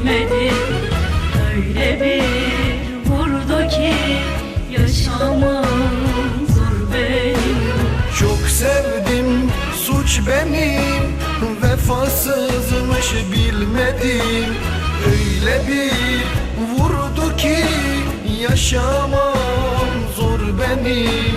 bilmedim Öyle bir vurdu ki yaşamam zor benim. Çok sevdim suç benim. Vefasızmış bilmedim. Öyle bir vurdu ki Yaşamam zor benim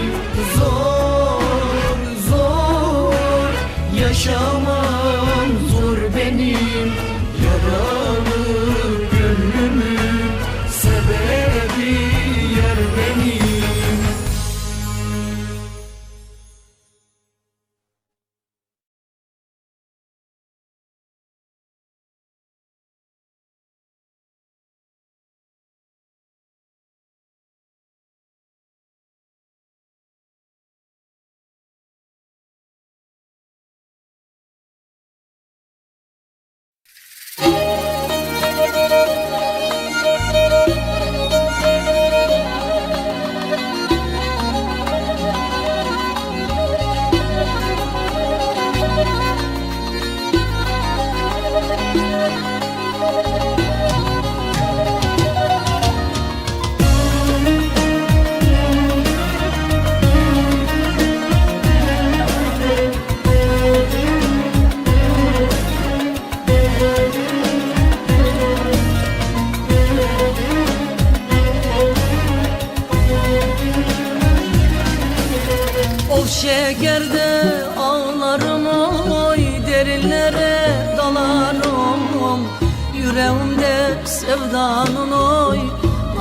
sevdanın oy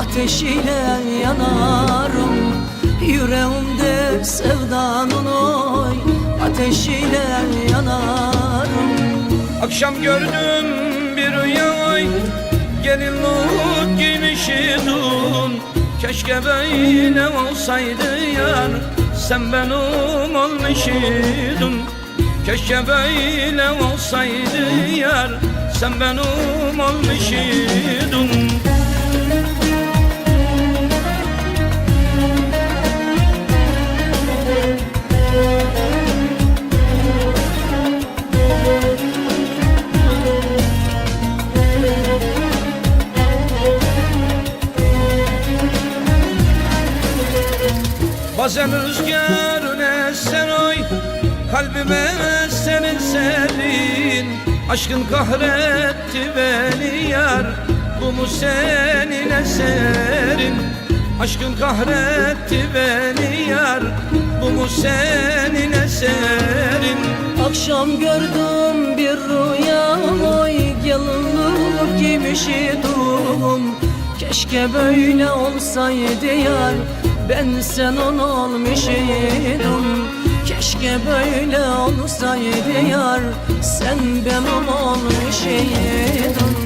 ateşiyle yanarım. Yüreğimde sevdanın oy ateşiyle yanarım. Akşam gördüm bir rüyayı Gelinlik giymişidin Keşke böyle olsaydı yar Sen benim olmuşydun Keşke böyle olsaydı yar Sen benim olmuşydun. Bazen rüzgarın eser oy Kalbime senin serin Aşkın kahretti beni yar Bu mu senin eserin? Aşkın kahretti beni yar Bu mu senin eserin? Akşam gördüm bir rüya oy gelinlik giymişidim Keşke böyle olsaydı yar ben senin olmuşydum Keşke böyle olsaydı yar. Sen benim olmuşydun Anlamıyorsun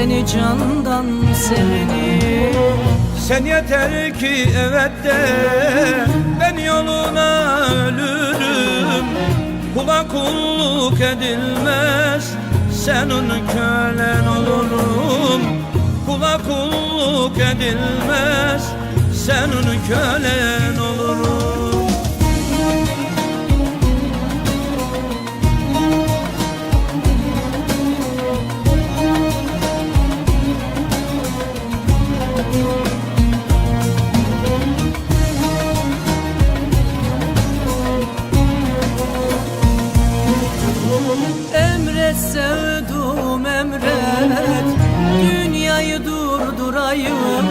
Seni candan seveni. Sen yeter ki evet de Ben yoluna ölürüm. Kula kulluk edilmez Senin kölen olurum. Kula kulluk edilmez Senin kölen olurum sevdum emret. Dünyayı durdurayım.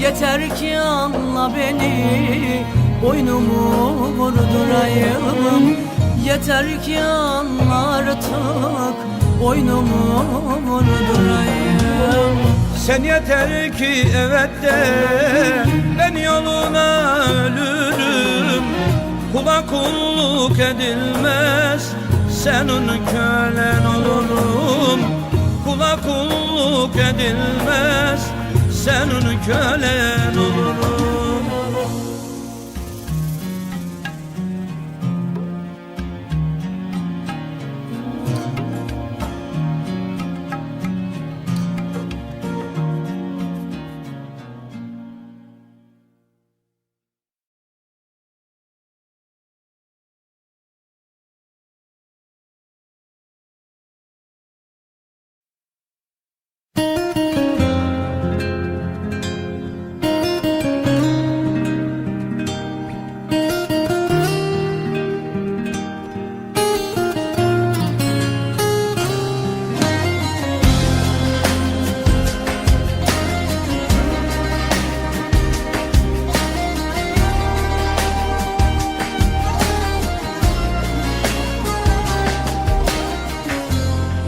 Yeter ki anla beni. Boynumu vurdurayım. Yeter ki anla artık. Boynumu vurdurayım. Sen yeter ki evet de Ben yoluna ölürüm. Kula kulluk edilmez Senin kölen olurum. Kula kulluk edilmez. Senin kölen olurum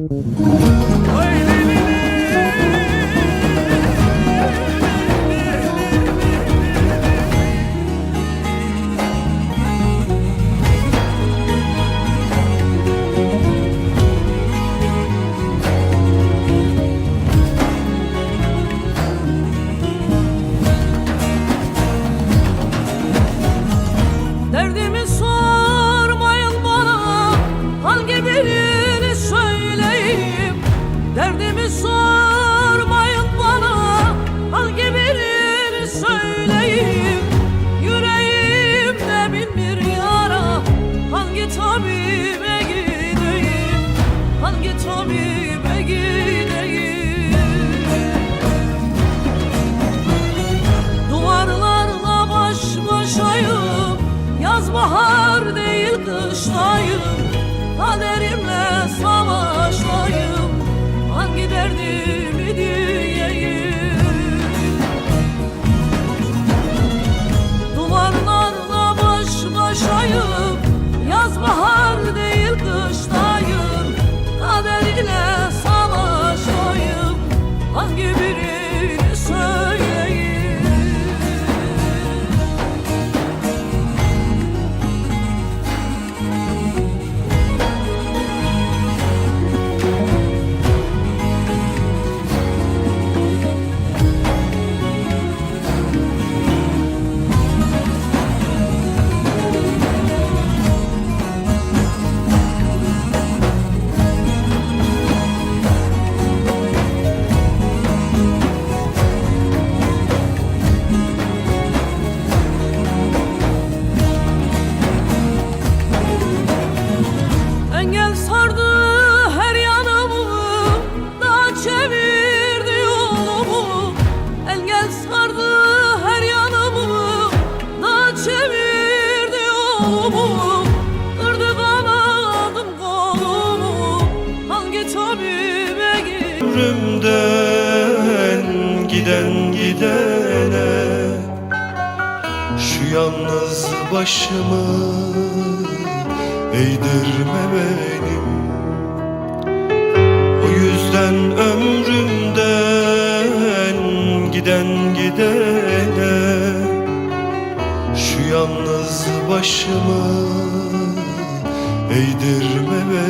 哎 bahar değil kışta giden gidene. Şu yalnız başımı eğdirme benim. O yüzden ömrümden giden gidene. Şu yalnız başımı eğdirme benim.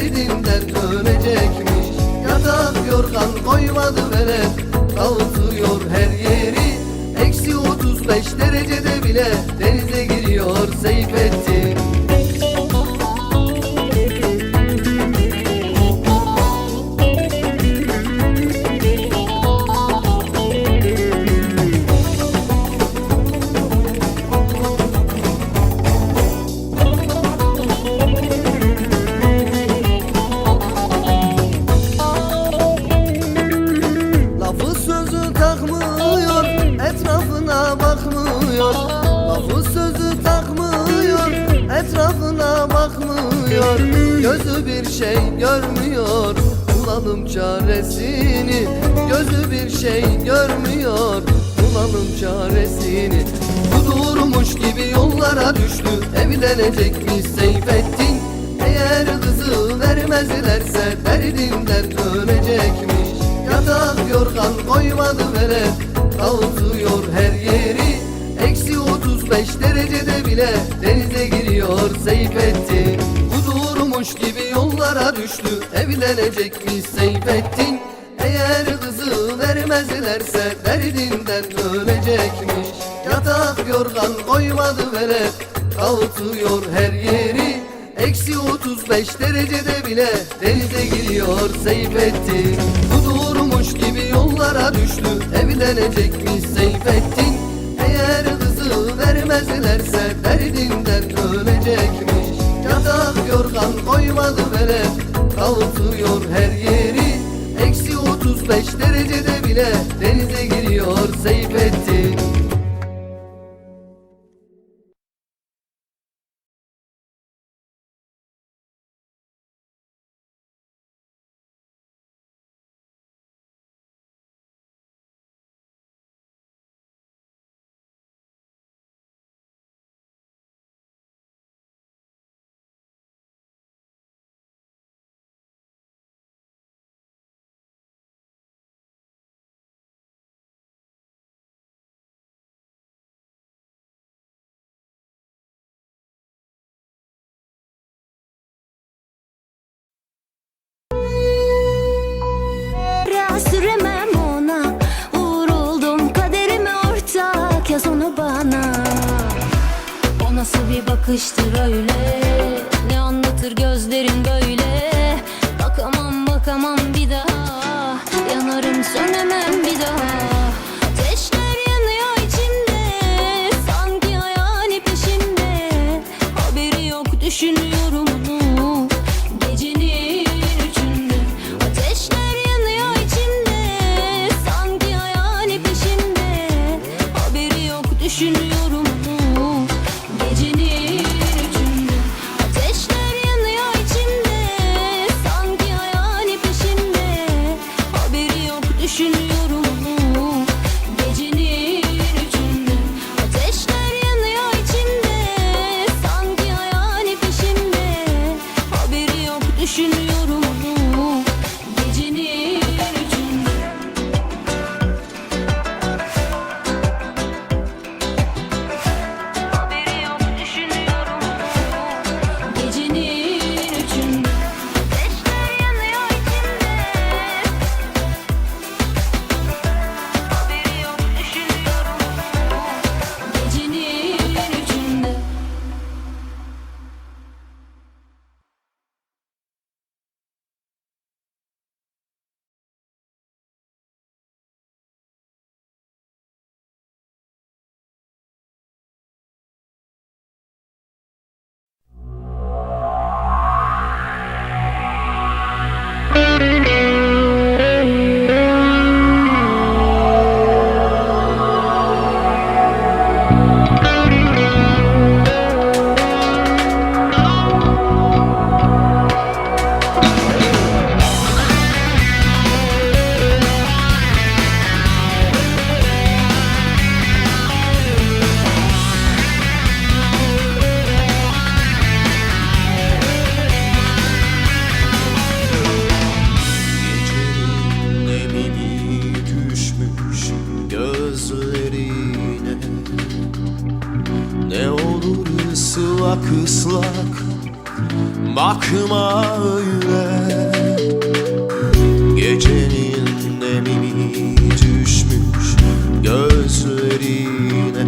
derdimden bakmıyor Gözü bir şey görmüyor. Bulalım çaresini Gözü bir şey görmüyor. Bulalım çaresini Kudurmuş gibi yollara düştü. Evlenecekmiş Seyfettin? Eğer kızı vermezlerse derdinden ölecekmiş Yatak yorgan koymadı vere Dağıtıyor her yeri. Eksi 35 derecede bile denize giriyor Seyfettin Kudurmuş gibi yollara düştü. Evlenecekmiş Seyfettin. Eğer kızı vermezlerse derdinden ölecekmiş Yatak yorgan koymadı vere Dağıtıyor her yeri. Eksi 35 derecede bile denize giriyor Seyfettin. Kudurmuş gibi yollara düştü. Evlenecekmiş Seyfettin. Eğer kızı vermezlerse derdinden ölecekmiş yorgan koymadı vere Dağıtıyor her yeri. Eksi 35 derecede bile denize giriyor Seyfettin bakıştır öyle. Ne anlatır gözlerin böyle? Bakamam bakamam bir daha. Yanarım sönemem bir daha ıslak ıslak. Bakma öyle. Gecenin nemini düşmüş gözlerine.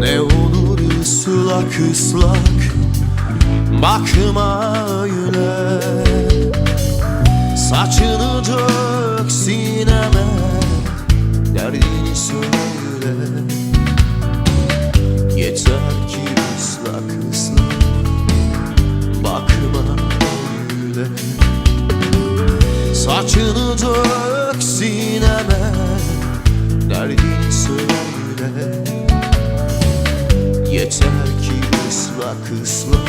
Ne olur ıslak ıslak. Bakma öyle. Saçını dök sineme. Derdini söyle Saçını dök sineme Derdini söyle. Yeter ki ıslak ıslak